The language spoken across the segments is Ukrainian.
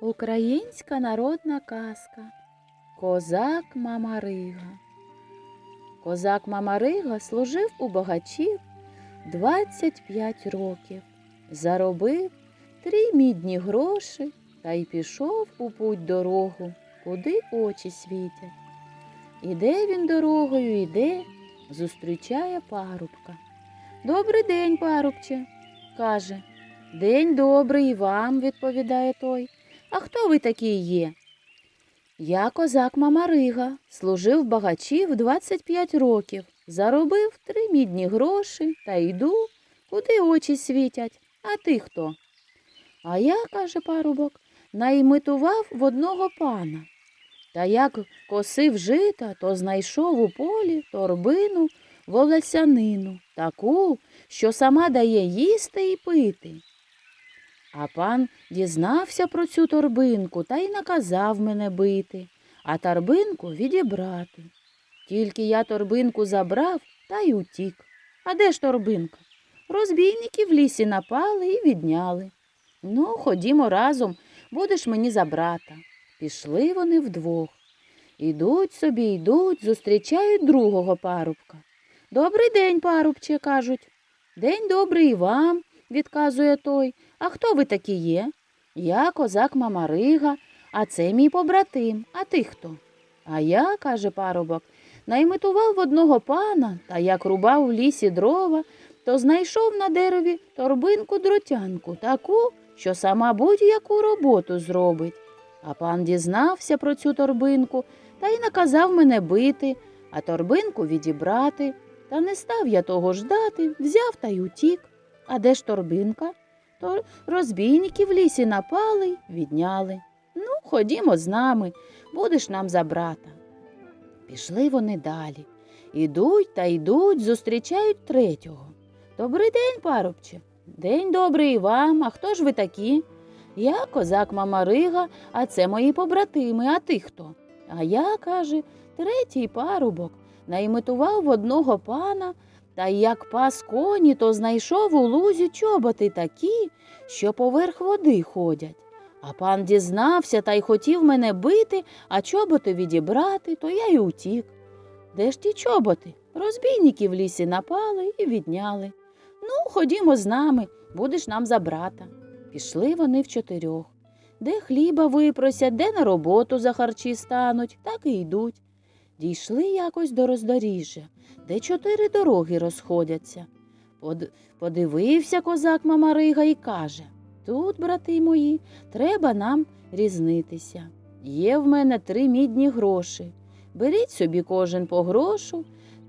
Українська народна казка Козак Мамарига. Козак Мамарига служив у багачів 25 років, заробив три мідні гроші та й пішов у путь дорогу, куди очі світять. Іде він дорогою, іде, зустрічає парубка. Добрий день, парубче, каже. День добрий і вам, відповідає той. А хто ви такий є? Я козак Мамарига, служив багачів 25 років, заробив три мідні гроші та йду, куди очі світять. А ти хто? А я, каже парубок, наймитував в одного пана. Та як косив жита, то знайшов у полі торбину волосянину, таку, що сама дає їсти і пити. А пан дізнався про цю торбинку та й наказав мене бити, а торбинку відібрати. Тільки я торбинку забрав та й утік. А де ж торбинка? Розбійники в лісі напали і відняли. Ну, ходімо разом, будеш мені за брата. Пішли вони вдвох. Ідуть собі, йдуть, зустрічають другого парубка. Добрий день, парубче, кажуть. День добрий і вам, відказує той. А хто ви такі є? Я козак Мамарига, а це мій побратим. А ти хто? А я, каже парубок, наймитував в одного пана, та як рубав в лісі дрова, то знайшов на дереві торбинку дротянку, таку, що сама будь-яку роботу зробить. А пан дізнався про цю торбинку та й наказав мене бити, а торбинку відібрати. Та не став я того ждати, взяв та й утік. А де ж торбинка? То розбійники в лісі напали, відняли. Ну, ходімо з нами, будеш нам за брата. Пішли вони далі. Ідуть та йдуть, зустрічають третього. Добрий день, парубче. День добрий вам. А хто ж ви такі? Я козак Мамарига, а це мої побратими. А ти хто? А я, каже, третій парубок. Наймитував в одного пана, та як пас коні, то знайшов у лузі чоботи такі, що поверх води ходять. А пан дізнався та й хотів мене бити, а чоботи відібрати, то я й утік. Де ж ті чоботи? Розбійники в лісі напали і відняли. Ну, ходімо з нами, будеш нам за брата. Пішли вони в чотирьох. Де хліба випросять, де на роботу за харчі стануть, так і йдуть. Дійшли якось до роздоріжжя, де чотири дороги розходяться. Под... Подивився козак Мамарига і каже Тут, брати мої, треба нам різнитися. Є в мене три мідні гроші. Беріть собі кожен по грошу,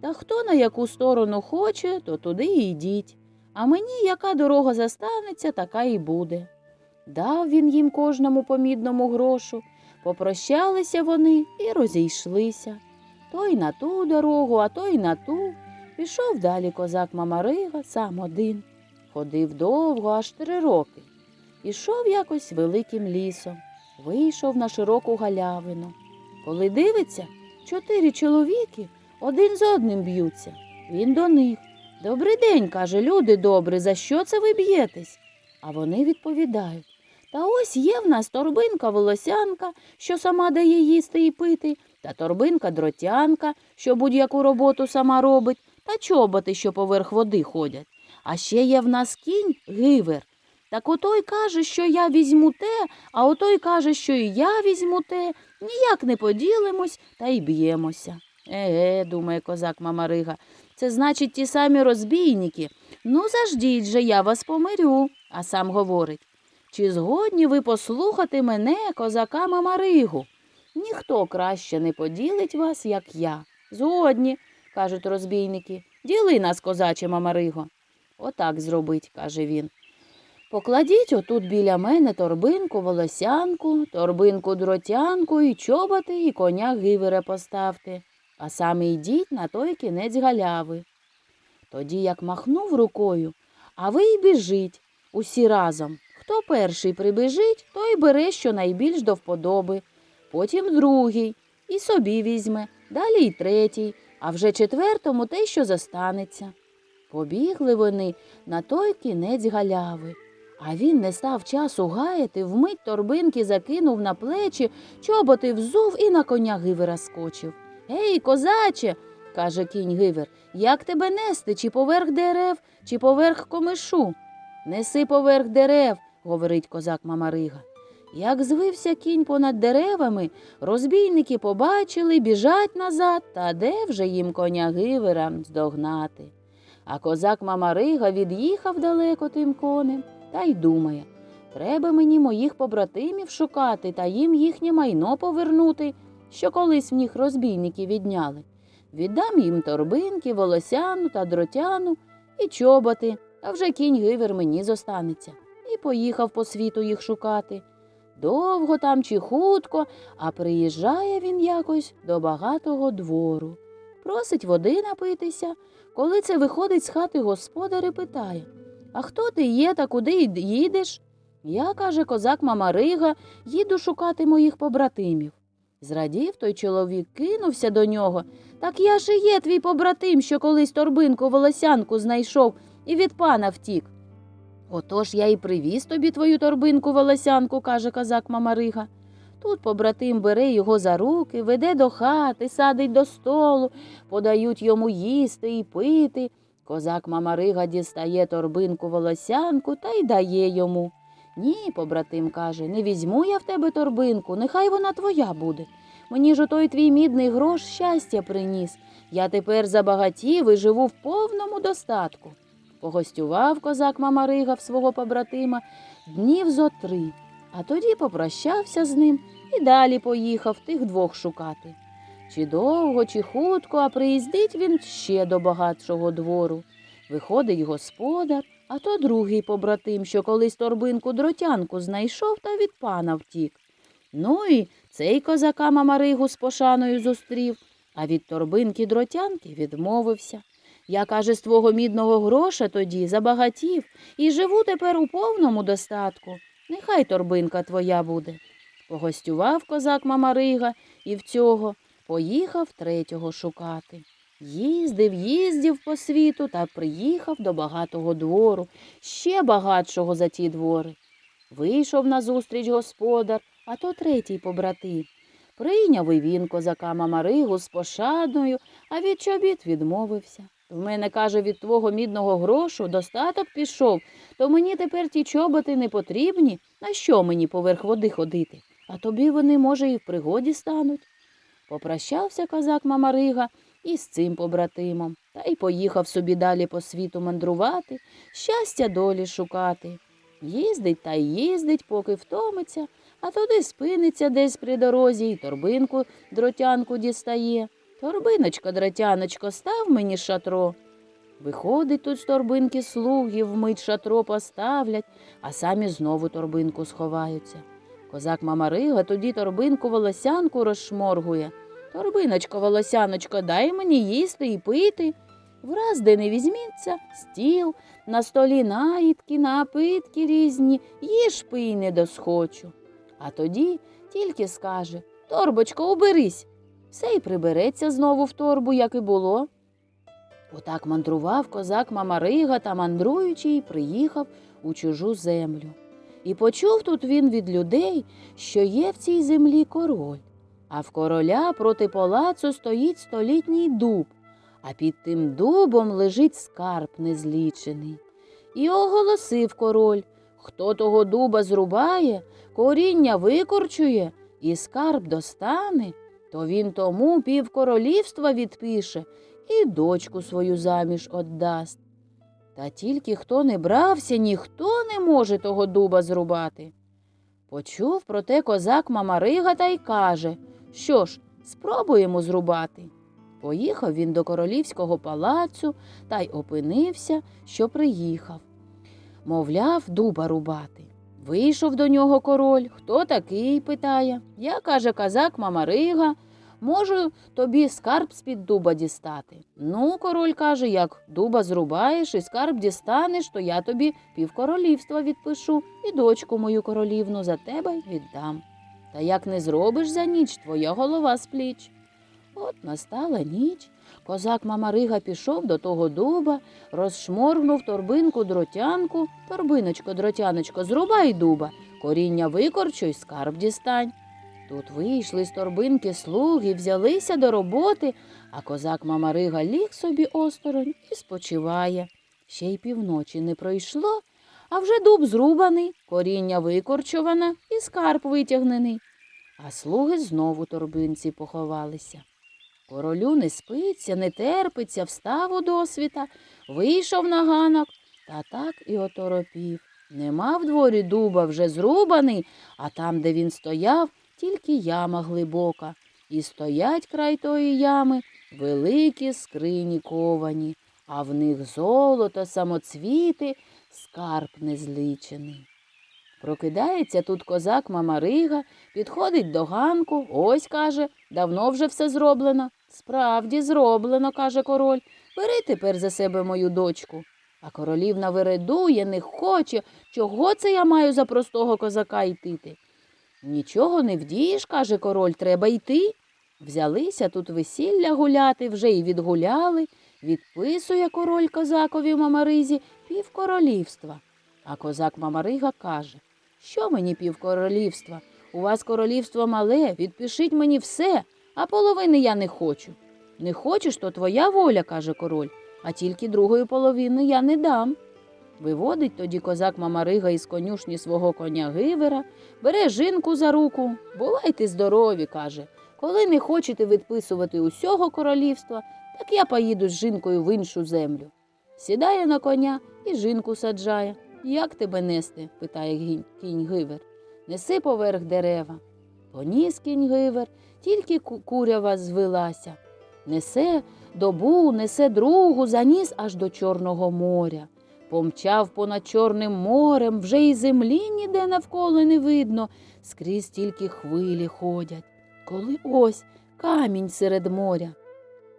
та хто на яку сторону хоче, то туди і йдіть. А мені яка дорога застанеться, така і буде. Дав він їм кожному по мідному грошу, попрощалися вони і розійшлися. Той на ту дорогу, а той на ту. Пішов далі козак Мамарига сам один. Ходив довго, аж три роки. Ішов якось великим лісом, вийшов на широку галявину. Коли дивиться, чотири чоловіки один з одним б'ються. Він до них. Добрий день, каже, люди добрі, за що це ви б'єтесь? А вони відповідають Та ось є в нас торбинка волосянка, що сама дає їсти і пити, та торбинка дротянка, що будь-яку роботу сама робить, та чоботи, що поверх води ходять. А ще є в нас кінь гивер. Так отой каже, що я візьму те, а отой каже, що і я візьму те, ніяк не поділимось та й б'ємося. Еге, думає козак Мамарига, це значить ті самі розбійники. Ну, заждіть же, я вас помирю, а сам говорить. Чи згодні ви послухати мене, козака Мамаригу? Ніхто краще не поділить вас, як я. Згодні, кажуть розбійники. Діли нас, козаче Мамариго. Отак зробить, каже він. Покладіть отут біля мене торбинку волосянку, торбинку дротянку і чоботи, і коня гивере поставте, а саме йдіть на той кінець галяви. Тоді як махнув рукою, а ви й біжіть усі разом. Хто перший прибіжить, той бере щонайбільш до вподоби, потім другий, і собі візьме, далі й третій, а вже четвертому те, що застанеться. Побігли вони на той кінець галяви. А він не став часу гаяти, вмить торбинки закинув на плечі, чоботи взув і на коня Гивера скочив. Ей, козаче, каже кінь Гивер, як тебе нести, чи поверх дерев, чи поверх комишу? Неси поверх дерев, говорить козак Мамарига. Як звився кінь понад деревами, розбійники побачили, біжать назад, та де вже їм коня Гивера здогнати. А козак Мамарига від'їхав далеко тим конем та й думає, треба мені моїх побратимів шукати та їм їхнє майно повернути, що колись в них розбійники відняли. Віддам їм торбинки, волосяну та дротяну і чоботи, а вже кінь гивер мені зостанеться. І поїхав по світу їх шукати. Довго там чи хутко, а приїжджає він якось до багатого двору. Просить води напитися. Коли це виходить з хати господар і питає А хто ти є та куди їдеш? Я, каже козак Мамарига, їду шукати моїх побратимів. Зрадів той чоловік, кинувся до нього. Так я ж і є твій побратим, що колись торбинку волосянку знайшов і від пана втік. Отож я й привіз тобі твою торбинку волосянку, каже козак Мамарига. Тут побратим бере його за руки, веде до хати, садить до столу, подають йому їсти і пити. Козак Мамарига дістає торбинку волосянку та й дає йому. Ні, побратим каже, не візьму я в тебе торбинку, нехай вона твоя буде. Мені ж отой твій мідний грош щастя приніс. Я тепер забагатів і живу в повному достатку. Погостював козак Мамарига в свого побратима днів зо три, а тоді попрощався з ним і далі поїхав тих двох шукати. Чи довго, чи хутко, а приїздить він ще до багатшого двору. Виходить господар, а то другий побратим, що колись торбинку дротянку знайшов та від пана втік. Ну і цей козака Мамаригу з пошаною зустрів, а від торбинки дротянки відмовився. Я, каже, з твого мідного гроша тоді забагатів і живу тепер у повному достатку. Нехай торбинка твоя буде. Погостював козак Мамарига і в цього поїхав третього шукати. Їздив, їздив по світу та приїхав до багатого двору, ще багатшого за ті двори. Вийшов назустріч господар, а то третій побратим. Прийняв і він козака Мамаригу з пошадною, а від чобіт відмовився. В мене, каже, від твого мідного грошу достаток пішов, то мені тепер ті чоботи не потрібні. На що мені поверх води ходити? А тобі вони, може, і в пригоді стануть. Попрощався козак Мамарига із цим побратимом, та й поїхав собі далі по світу мандрувати, щастя долі шукати. Їздить та їздить, поки втомиться, а туди спиниться десь при дорозі і торбинку дротянку дістає. Торбиночко, дротяночко, став мені шатро. Виходить тут з торбинки слуги, вмить шатро поставлять, а самі знову торбинку сховаються. Козак Мамарига тоді торбинку волосянку розшморгує. Торбиночко, волосяночко, дай мені їсти і пити. Враз де не візьметься, стіл, на столі наїдки, напитки різні, їж пий не досхочу. А тоді тільки скаже Торбочко, уберись. Все й прибереться знову в торбу, як і було. Отак мандрував козак Мамарига та мандруючий приїхав у чужу землю. І почув тут він від людей, що є в цій землі король, а в короля проти палацу стоїть столітній дуб, а під тим дубом лежить скарб незлічений. І оголосив король, хто того дуба зрубає, коріння викорчує і скарб достане, то він тому півкоролівства відпише і дочку свою заміж отдасть. Та тільки хто не брався, ніхто не може того дуба зрубати. Почув про те козак Мамарига та й каже, що ж, спробуємо зрубати. Поїхав він до королівського палацу та й опинився, що приїхав. Мовляв, дуба рубати. Вийшов до нього король. Хто такий? питає. Я, каже, казак Мамарига, можу тобі скарб з-під дуба дістати. Ну, король каже, як дуба зрубаєш і скарб дістанеш, то я тобі півкоролівства відпишу і дочку мою королівну за тебе віддам. Та як не зробиш за ніч, твоя голова з пліч. От настала ніч. Козак Мамарига пішов до того дуба, розшморгнув торбинку дротянку, торбиночко, дротяночко, зрубай дуба, коріння викорчуй, скарб дістань. Тут вийшли з торбинки слуги, взялися до роботи, а козак Мамарига ліг собі осторонь і спочиває. Ще й півночі не пройшло, а вже дуб зрубаний, коріння викорчуване і скарб витягнений. А слуги знову торбинці поховалися. Королю не спиться, не терпиться, встав у досвіта, вийшов на ганок, та так і оторопів. Нема в дворі дуба вже зрубаний, а там, де він стояв, тільки яма глибока. І стоять край тої ями великі скрині ковані, а в них золото, самоцвіти, скарб незлічений. Прокидається тут козак Мамарига, підходить до ганку, ось каже, давно вже все зроблено. Справді зроблено, каже король. Бери тепер за себе мою дочку. А королівна виредує, не хоче. Чого це я маю за простого козака йтити? Нічого не вдієш, каже король, треба йти. Взялися тут весілля гуляти, вже й відгуляли. Відписує король козакові Мамаризі півкоролівства. А козак Мамарига каже, що мені півкоролівства? У вас королівство мале, відпишіть мені все, а половини я не хочу. Не хочеш, то твоя воля, каже король, а тільки другої половини я не дам. Виводить тоді козак Мамарига із конюшні свого коня Гивера, бере жінку за руку. Бувайте здорові, каже. Коли не хочете відписувати усього королівства, так я поїду з жінкою в іншу землю. Сідає на коня і жінку саджає. Як тебе нести? питає кінь Гивер. Неси поверх дерева. Поніс кінь Гивер, тільки курява звелася. Несе добу, несе другу, заніс аж до Чорного моря. Помчав понад Чорним морем, вже й землі ніде навколо не видно, скрізь тільки хвилі ходять. Коли ось камінь серед моря.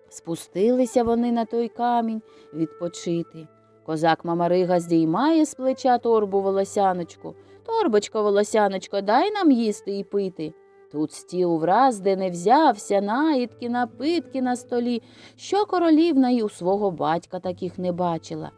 Спустилися вони на той камінь відпочити. Козак Мамарига здіймає з плеча торбу волосяночку. Торбочко, волосяночко, дай нам їсти і пити. Тут стіл враз, де не взявся, наїдки, напитки на столі, що королівна й у свого батька таких не бачила.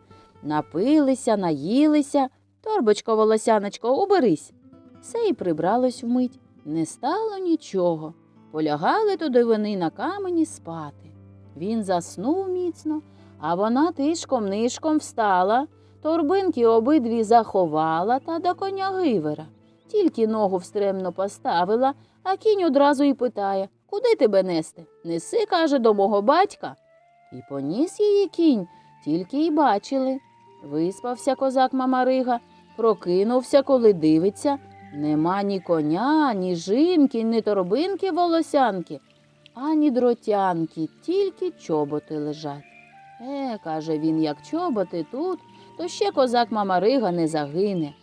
Напилися, наїлися. Торбочко, волосяночко, уберись. Все й прибралось вмить. Не стало нічого. Полягали туди вони на камені спати. Він заснув міцно, а вона тишком нишком встала, торбинки обидві заховала та до коня гивера. Тільки ногу встремно поставила, а кінь одразу й питає Куди тебе нести? Неси, каже, до мого батька. І поніс її кінь, тільки й бачили. Виспався козак Мамарига, прокинувся, коли дивиться. Нема ні коня, ні жінки, ні торбинки волосянки, ані дротянки, тільки чоботи лежать. Е, каже він, як чоботи тут, то ще козак Мамарига не загине.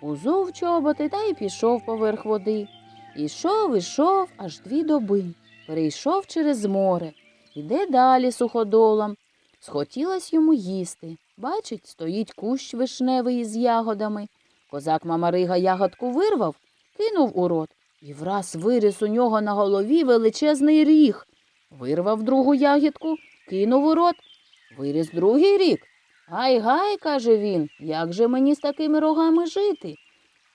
Узув чоботи та й пішов поверх води. Ішов, ішов аж дві доби. Перейшов через море. Іде далі суходолом. Схотілось йому їсти. Бачить, стоїть кущ вишневий із ягодами. Козак Мамарига ягодку вирвав, кинув у рот, і враз виріс у нього на голові величезний ріг. Вирвав другу ягідку, кинув у рот, виріс другий рік. Гай, гай, каже він, як же мені з такими рогами жити?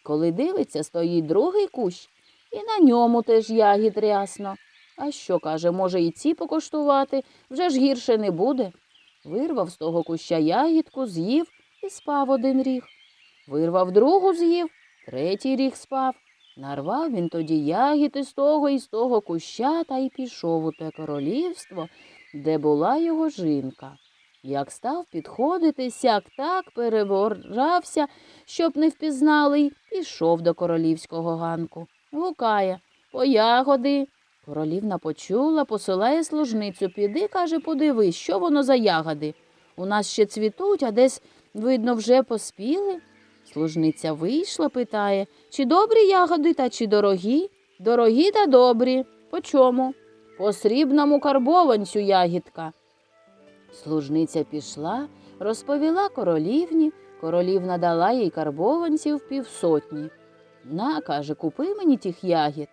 Коли дивиться, стоїть другий кущ, і на ньому теж ягід рясно. А що, каже, може, і ці покуштувати, вже ж гірше не буде. Вирвав з того куща ягідку, з'їв і спав один ріг. Вирвав другу з'їв, третій ріг спав. Нарвав він тоді ягід із того і з того куща та й пішов у те королівство, де була його жінка. Як став підходити, сяк так переборався, щоб не впізнали, й пішов до королівського ганку. Гукає по ягоди. Королівна почула, посилає служницю. Піди, каже, подивись, що воно за ягоди. У нас ще цвітуть, а десь, видно, вже поспіли. Служниця вийшла, питає, чи добрі ягоди та чи дорогі? Дорогі та добрі. По чому? По срібному карбованцю ягідка. Служниця пішла, розповіла королівні, королівна дала їй карбованців півсотні. На, каже, купи мені тих ягід.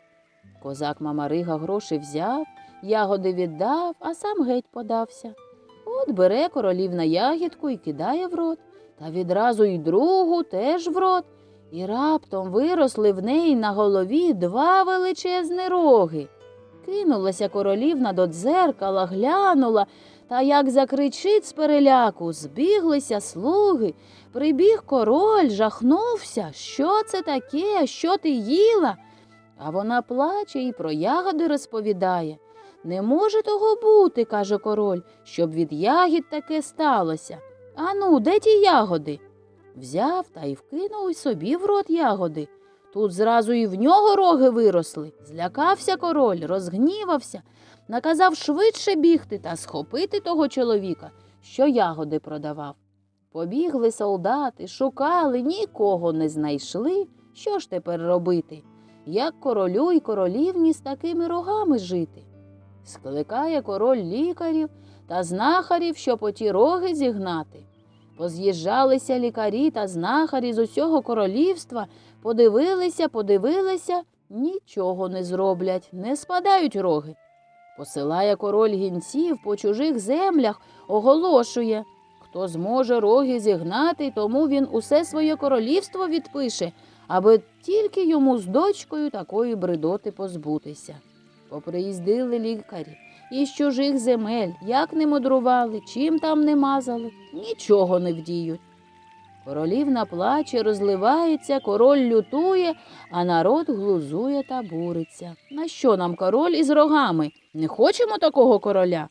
Козак Мамарига гроші взяв, ягоди віддав, а сам геть подався. От бере королівна ягідку і кидає в рот, та відразу й другу теж в рот. І раптом виросли в неї на голові два величезні роги. Кинулася королівна до дзеркала, глянула, та як закричить з переляку, збіглися слуги. Прибіг король, жахнувся. Що це таке? Що ти їла? А вона плаче і про ягоди розповідає. Не може того бути, каже король, щоб від ягід таке сталося. Ану, де ті ягоди? Взяв та й вкинув собі в рот ягоди. Тут зразу і в нього роги виросли. Злякався король, розгнівався, наказав швидше бігти та схопити того чоловіка, що ягоди продавав. Побігли солдати, шукали, нікого не знайшли. Що ж тепер робити? Як королю й королівні з такими рогами жити? Скликає король лікарів та знахарів, щоб оті роги зігнати. Поз'їжджалися лікарі та знахарі з усього королівства, подивилися, подивилися, нічого не зроблять, не спадають роги. Посилає король гінців по чужих землях, оголошує. Хто зможе роги зігнати, тому він усе своє королівство відпише, аби тільки йому з дочкою такої бредоти позбутися. Поприїздили лікарі із чужих земель, як не мудрували, чим там не мазали, нічого не вдіють. Королівна плаче, розливається, король лютує, а народ глузує та буриться. На що нам король із рогами? Не хочемо такого короля.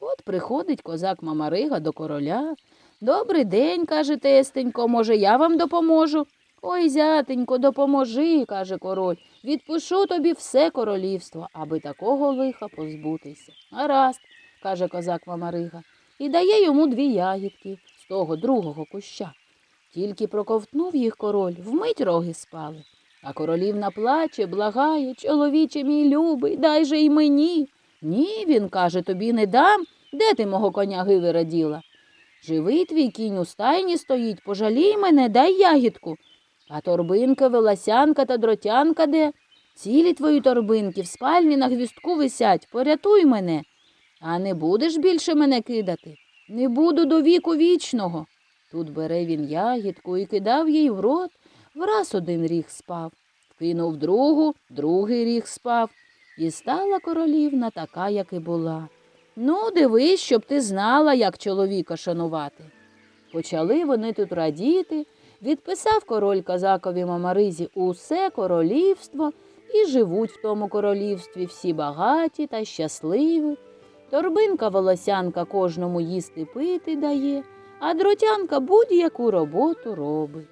От приходить козак Мамарига до короля. Добрий день, каже тестенько, може, я вам допоможу. Ой, зятенько, допоможи, каже король. Відпишу тобі все королівство, аби такого лиха позбутися. Гаразд, каже козак Мамарига, і дає йому дві ягідки з того другого куща. Тільки проковтнув їх король, вмить роги спали. А королівна плаче, благає, чоловіче мій любий, дай же й мені. Ні, він каже, тобі не дам. Де ти мого коня гиви діла? Живий твій кінь у стайні стоїть, пожалій мене, дай ягідку. А торбинка, веласянка та дротянка де? Цілі твої торбинки в спальні на гвістку висять, порятуй мене. А не будеш більше мене кидати? Не буду до віку вічного. Тут бере він ягідку і кидав їй в рот, враз один ріг спав. Кинув другу, другий ріг спав. І стала королівна така, як і була. Ну, дивись, щоб ти знала, як чоловіка шанувати. Почали вони тут радіти, відписав король козакові Мамаризі усе королівство і живуть в тому королівстві всі багаті та щасливі. Торбинка волосянка кожному їсти пити дає, а дротянка будь-яку роботу робить.